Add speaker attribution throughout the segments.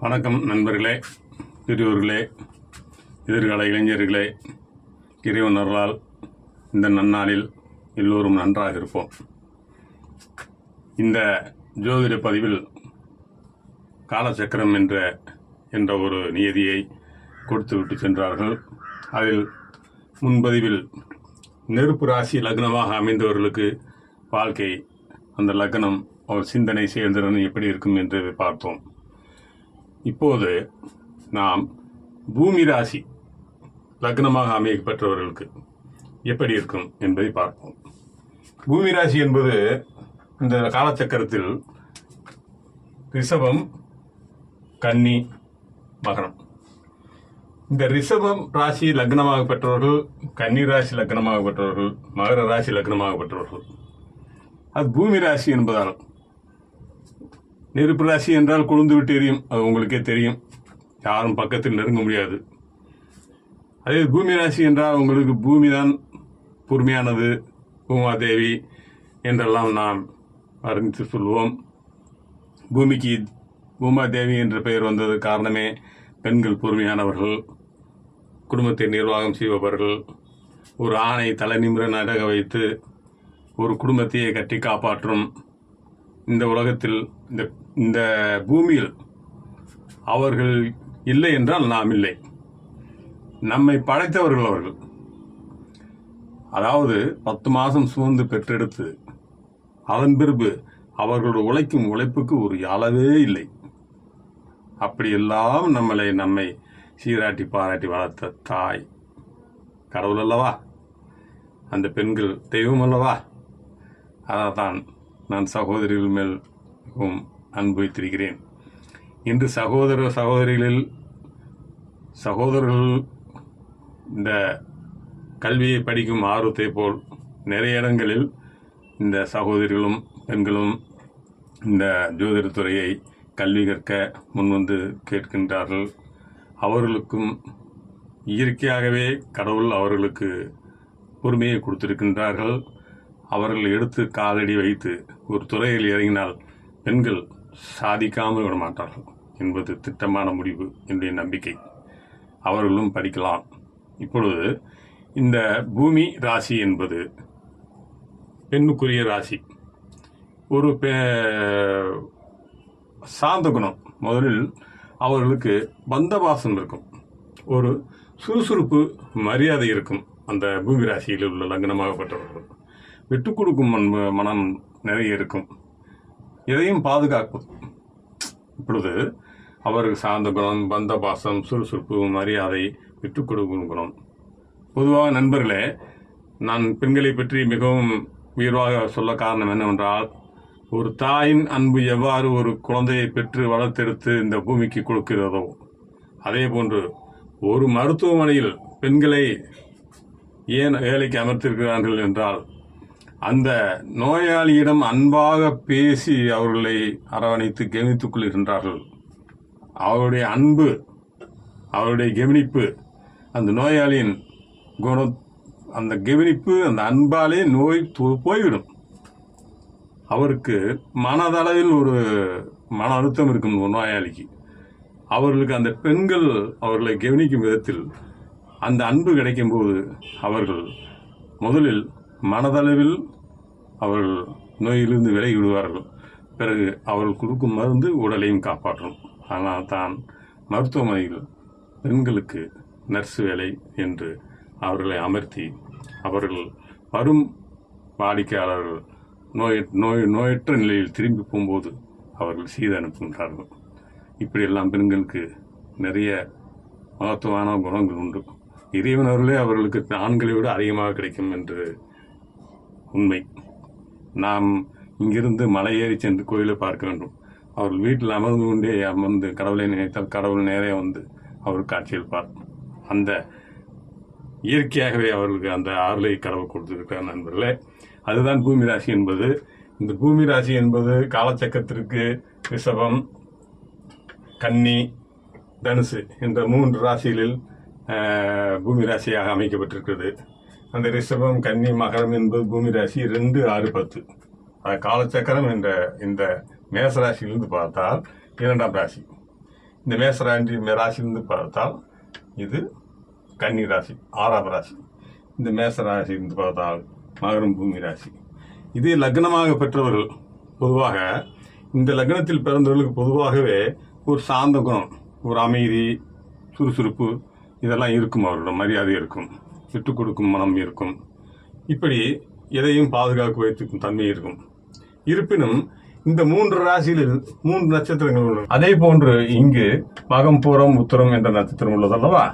Speaker 1: வணக்கம் நண்பர்களே பெரியோர்களே எதிர்கால இளைஞர்களே இறைவன் அருளால் இந்த நன்னாளில் எல்லோரும் நன்றாக இருப்போம். இந்த ஜோதிட பதிவில் காலச்சக்கரம் என்ற என்ற ஒரு நியதியை கொடுத்துவிட்டு சென்றார்கள். அதில் முன்பதிவில் நெருப்பு ராசி லக்னமாக அமைந்தவர்களுக்கு வாழ்க்கை அந்த லக்னம் அவர் சிந்தனை செயல்திறன் எப்படி இருக்கும் என்று பார்த்தோம் இப்போது நாம் பூமி ராசி லக்னமாக அமைய பெற்றவர்களுக்கு எப்படி இருக்கும் என்பதை பார்ப்போம். பூமி ராசி என்பது இந்த காலச்சக்கரத்தில் ரிஷபம் கன்னி மகரம். இந்த ரிஷபம் ராசி லக்னமாக பெற்றவர்கள் கன்னி ராசி லக்னமாக பெற்றவர்கள் மகர ராசி லக்னமாக பெற்றவர்கள். அது பூமி ராசி என்பதால் நெருப்பு ராசி என்றால் கொழுந்து விட்டு எரியும். அது உங்களுக்கே தெரியும். யாரும் பக்கத்தில் நெருங்க முடியாது. அதே பூமி ராசி என்றால் உங்களுக்கு பூமி தான் பொறுமையானது. பூமாதேவி என்றெல்லாம் நாம் அறிந்து சொல்வோம் பூமிக்கு பூமாதேவி என்ற பெயர் வந்தது காரணமே பெண்கள் பொறுமையானவர்கள் குடும்பத்தை நிர்வாகம் செய்பவர்கள் ஒரு ஆணை தலை நிமிர நடக வைத்து ஒரு குடும்பத்தையே கட்டி காப்பாற்றும் இந்த உலகத்தில் இந்த இந்த பூமியில் அவர்கள் இல்லை என்றால் நாம் இல்லை. நம்மை படைத்தவர்கள் அவர்கள். அதாவது பத்து மாதம் சுமந்து பெற்றெடுத்து அதன் பிறகு அவர்களோட உழைக்கும் உழைப்புக்கு ஒரு அளவே இல்லை. அப்படியெல்லாம் நம்மளை நம்மை சீராட்டி பாராட்டி வளர்த்த தாய் கடவுள் அல்லவா? அந்த பெண்கள் தெய்வம் அல்லவா? அதான் நான் சகோதரிகள் மேல் மிகவும் அன்பு வைத்திருக்கிறேன். இன்று சகோதர சகோதரிகளில் சகோதரர்கள் இந்த கல்வியை படிக்கும் ஆர்வத்தை போல் நிறைய இடங்களில் இந்த சகோதரிகளும் பெண்களும் இந்த ஜோதிடத்துறையை கல்வி கற்க முன்வந்து கேட்கின்றார்கள். அவர்களுக்கும் இயற்கையாகவே கடவுள் அவர்களுக்கு பொறுமையை கொடுத்திருக்கின்றார்கள். அவர்கள் எடுத்து காலடி வைத்து ஒரு துறையில் இறங்கினால் பெண்கள் சாதிக்காமல் விடமாட்டார்கள் என்பது திட்டமான முடிவு என்னுடைய நம்பிக்கை. அவர்களும் படிக்கலாம். இப்பொழுது இந்த பூமி ராசி என்பது பெண்ணுக்குரிய ராசி. ஒரு பெ- சாந்த குணம். முதலில் அவர்களுக்கு பந்தபாசம் இருக்கும். ஒரு சுறுசுறுப்பு மரியாதை இருக்கும் அந்த பூமி ராசியில் உள்ள லக்னமாகப்பட்டவர்கள். விட்டு கொடுக்கும் மனம் நிறைய இருக்கும். எதையும் பாதுகாக்கும். இப்பொழுது அவருக்கு சார்ந்த குணம் பந்த பாசம் சுறுசுறுப்பு மரியாதை விட்டு கொடுக்கும் குணம் பொதுவாக நண்பர்களே நான் பெண்களை பற்றி மிகவும் உயர்வாக சொல்ல காரணம் என்னவென்றால் ஒரு தாயின் அன்பு எவ்வாறு ஒரு குழந்தையை பெற்று வளர்த்தெடுத்து இந்த பூமிக்கு கொடுக்கிறதோ அதே போன்று ஒரு மருத்துவமனையில் பெண்களை ஏன் வேலைக்கு அமர்த்திருக்கிறார்கள் என்றால் அந்த நோயாளியிடம் அன்பாக பேசி அவர்களை அரவணைத்து கவனித்துக் கொள்கின்றார்கள். அவருடைய அன்பு அவருடைய கவனிப்பு அந்த நோயாளியின் குணம் அந்த கவனிப்பு அந்த அன்பாலே நோய் போய்விடும். அவருக்கு மனதளவில் ஒரு மன அழுத்தம் இருக்கும் ஒரு நோயாளிக்கு. அவர்களுக்கு அந்த பெண்கள் அவர்களை கவனிக்கும் விதத்தில் அந்த அன்பு கிடைக்கும்போது அவர்கள் முதலில் மனதளவில் அவர்கள் நோயிலிருந்து விலகி விடுவார்கள் பிறகு அவர்கள் கொடுக்கும் மருந்து உடலையும் காப்பாற்றும். ஆனால் தான் மருத்துவமனையில் பெண்களுக்கு நர்ஸ் வேலை என்று அவர்களை அமர்த்தி அவர்கள் வரும் வாடிக்கையாளர்கள் நோய் நோய் நோயற்ற நிலையில் திரும்பி போகும்போது அவர்கள் செய்து அனுப்புகின்றார்கள் இப்படியெல்லாம் பெண்களுக்கு நிறைய மகத்துவமான குணங்கள் உண்டு. இறைவன் அவர்களே அவர்களுக்கு ஆண்களை விட அதிகமாக கிடைக்கும் என்று உண்மை. நாம் இங்கிருந்து மலை ஏறி சென்று கோயிலை பார்க்க வேண்டும். அவர்கள் வீட்டில் அமர்ந்து கொண்டே அமர்ந்து கடவுளை நினைத்தால் கடவுள் நேரே வந்து அவர் காட்சியளிப்பார் அந்த இயற்கையாகவே அவர்களுக்கு அந்த ஆறுலை கடவுள் கொடுத்திருக்கிறார் நண்பர்களே. அதுதான் பூமி ராசி என்பது. இந்த பூமி ராசி என்பது காலச்சக்கரத்திற்கு ரிஷபம் கன்னி தனுசு என்ற மூன்று ராசிகளில் பூமி ராசியாக அமைக்கப்பட்டிருக்கிறது. அந்த ரிஷபம் கன்னி மகரம் என்பது பூமி ராசி ரெண்டு ஆறு பத்து. அது காலச்சக்கரம் என்ற இந்த மேசராசியிலிருந்து பார்த்தால் இரண்டாம் ராசி. இந்த மேசராசி ராசியிலிருந்து பார்த்தால் இது கன்னி ராசி ஆறாம் ராசி. இந்த மேச ராசியிலிருந்து பார்த்தால் மகரம் பூமி ராசி. இது லக்னமாக பெற்றவர்கள் பொதுவாக இந்த லக்னத்தில் பிறந்தவர்களுக்கு பொதுவாகவே ஒரு சாந்த குணம் ஒரு அமைதி சுறுசுறுப்பு இதெல்லாம் இருக்கும் அவர்களோட மரியாதை இருக்கும். விட்டு கொடுக்கும் மனம் இருக்கும். இப்படி எதையும் பாதுகாக்க வைத்துக்கும் தன்மை இருக்கும். இருப்பினும் இந்த மூன்று ராசியில் மூன்று நட்சத்திரங்கள் உள்ளன. அதே போன்று இங்கு மகம் பூரம் உத்தரம் என்ற நட்சத்திரம் உள்ளதல்லவா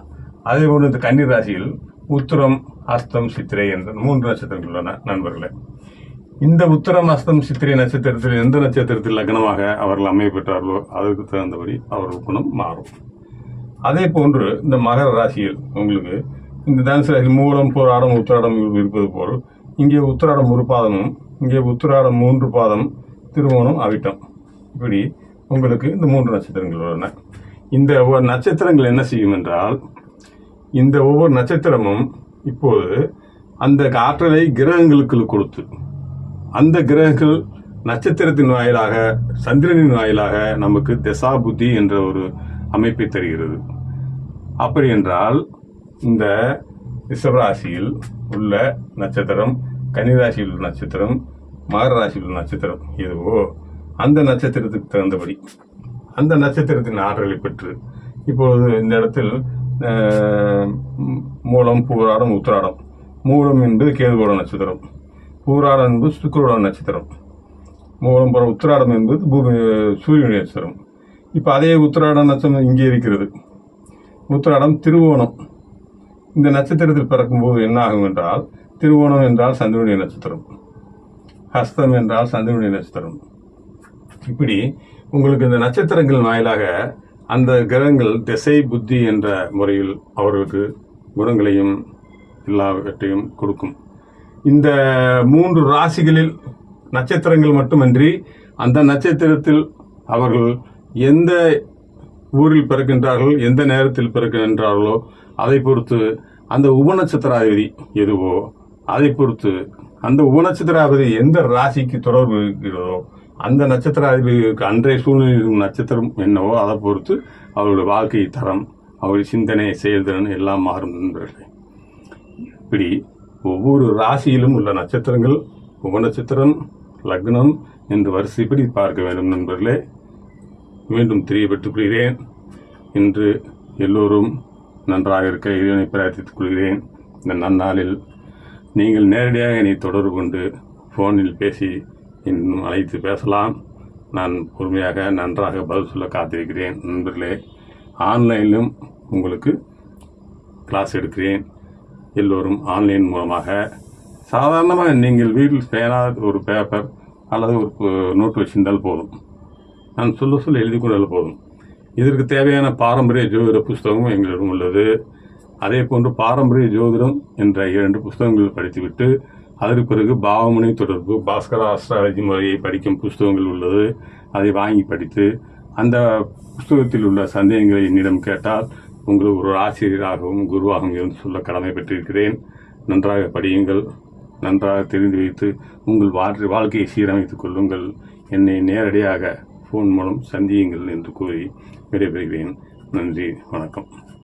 Speaker 1: அதே போன்று இந்த கன்னி ராசியில் உத்தரம் அஸ்தம் சித்திரை என்ற மூன்று நட்சத்திரங்கள் உள்ளன நண்பர்களே. இந்த உத்தரம் அஸ்தம் சித்திரை நட்சத்திரத்தில் எந்த நட்சத்திரத்தில் லக்னமாக அவர்கள் அமையப்பெற்றார்களோ அதற்கு தகுந்தபடி அவர்கள் குணம் மாறும். அதே போன்று இந்த மகர ராசியில் உங்களுக்கு இந்த தனுசு மூலம் போராடம் உத்திராடம் இருப்பது போல். இங்கே உத்திராடம் ஒரு பாதமும் இங்கே உத்திராடம் மூன்று பாதம் திருவோணம் அவிட்டம். இப்படி உங்களுக்கு இந்த மூன்று நட்சத்திரங்கள் உள்ளன. இந்த ஒவ்வொரு நட்சத்திரங்கள் என்ன செய்யும் என்றால் இந்த ஒவ்வொரு நட்சத்திரமும் இப்போது அந்த ஆற்றலை கிரகங்களுக்கு கொடுத்து அந்த கிரகங்கள் நட்சத்திரத்தின் வாயிலாக சந்திரனின் வாயிலாக நமக்கு தசா புத்தி என்ற ஒரு அமைப்பை தருகிறது. அப்படி என்றால் இந்த ரிஷபராசியில் உள்ள நட்சத்திரம் கன்னிராசியில் உள்ள நட்சத்திரம் மகர ராசியில் உள்ள நட்சத்திரம் எதுவோ அந்த நட்சத்திரத்துக்கு தகுந்தபடி அந்த நட்சத்திரத்தின் ஆற்றலை பெற்று இப்பொழுது இந்த இடத்தில் மூலம் பூராடம் உத்திராடம் மூலம் என்பது கேதுகோட நட்சத்திரம் பூராடம் என்பது சுக்கரோட நட்சத்திரம் மூலம் புறம் உத்திராடம் என்பது பூமி சூரியனுடைய நட்சத்திரம். இப்போ அதே உத்திராடம் நட்சத்திரம் இங்கே இருக்கிறது. உத்திராடம் திருவோணம். இந்த நட்சத்திரத்தில் பிறக்கும்போது என்ன ஆகும் என்றால் திருவோணம் என்றால் சந்திரனுடைய நட்சத்திரம். ஹஸ்தம் என்றால் சந்திரனுடைய நட்சத்திரம். இப்படி உங்களுக்கு இந்த நட்சத்திரங்கள் வாயிலாக அந்த கிரகங்கள் திசை புத்தி என்ற முறையில் அவர்களுக்கு குணங்களையும் எல்லாவற்றையும் கொடுக்கும். இந்த மூன்று ராசிகளில் நட்சத்திரங்கள் மட்டுமன்றி அந்த நட்சத்திரத்தில் அவர்கள் எந்த ஊரில் பிறக்கின்றார்கள் எந்த நேரத்தில் பிறக்கின்றார்களோ அதை பொறுத்து அந்த உபநட்சத்திராதிபதி எதுவோ அதை பொறுத்து அந்த உபநட்சத்திராதிபதி எந்த ராசிக்கு தொடர்பு இருக்கிறதோ அந்த நட்சத்திராதிபதிக்கு அன்றைய சூழ்நிலையில் நட்சத்திரம் என்னவோ அதை பொறுத்து அவருடைய வாழ்க்கை தரம் அவருடைய சிந்தனை செயல்திறன் எல்லாம் மாறும் நண்பர்களே. இப்படி ஒவ்வொரு ராசியிலும் உள்ள நட்சத்திரங்கள் உபநட்சத்திரம் லக்னம் என்று வரிசைப்படி பார்க்க வேண்டும் நண்பர்களே. மீண்டும் தெரியப்பட்டுக் கொள்கிறேன். இன்று எல்லோரும் நன்றாக இருக்க இறைவனை பிரார்த்தித்துக் கொள்கிறேன். இந்த நன்னாளில் நீங்கள் நேரடியாக என்னை தொடர்பு கொண்டு ஃபோனில் பேசி இன்னும் அழைத்து பேசலாம். நான் பொறுமையாக நன்றாக பதில் சொல்ல காத்திருக்கிறேன். நண்பர்களே ஆன்லைனிலும் உங்களுக்கு கிளாஸ் எடுக்கிறேன். எல்லோரும் ஆன்லைன் மூலமாக சாதாரணமாக நீங்கள் வீட்டில் பேனா ஒரு பேப்பர் அல்லது ஒரு நோட்டு வச்சிருந்தால் போதும். நான் சொல்ல சொல்ல எழுதி கொண்டால் போதும். இதற்கு தேவையான பாரம்பரிய ஜோதிட புஸ்தகமும் எங்களிடம் உள்ளது. அதே போன்று பாரம்பரிய ஜோதிடம் என்ற இரண்டு புஸ்தகங்கள் படித்துவிட்டு அதற்கு பிறகு பாவமுனை தொடர்பு பாஸ்கர அஸ்ட்ராலஜி முறையை படிக்கும் புஸ்தகங்கள் உள்ளது. அதை வாங்கி படித்து அந்த புஸ்தகத்தில் உள்ள சந்தேகங்களை என்னிடம் கேட்டால் உங்களுக்கு ஒரு ஆசிரியராகவும் குருவாகவும் இருந்து சொல்ல கடமைப்பட்டிருக்கிறேன் நன்றாக படியுங்கள். நன்றாக தெரிந்து வைத்து உங்கள் வாழ்க்கை வாழ்க்கையை சீரமைத்துக் கொள்ளுங்கள். என்னை நேரடியாக ஃபோன் மூலம் சந்தியுங்கள் என்று கூறி விடைபெறுகிறேன். நன்றி வணக்கம்.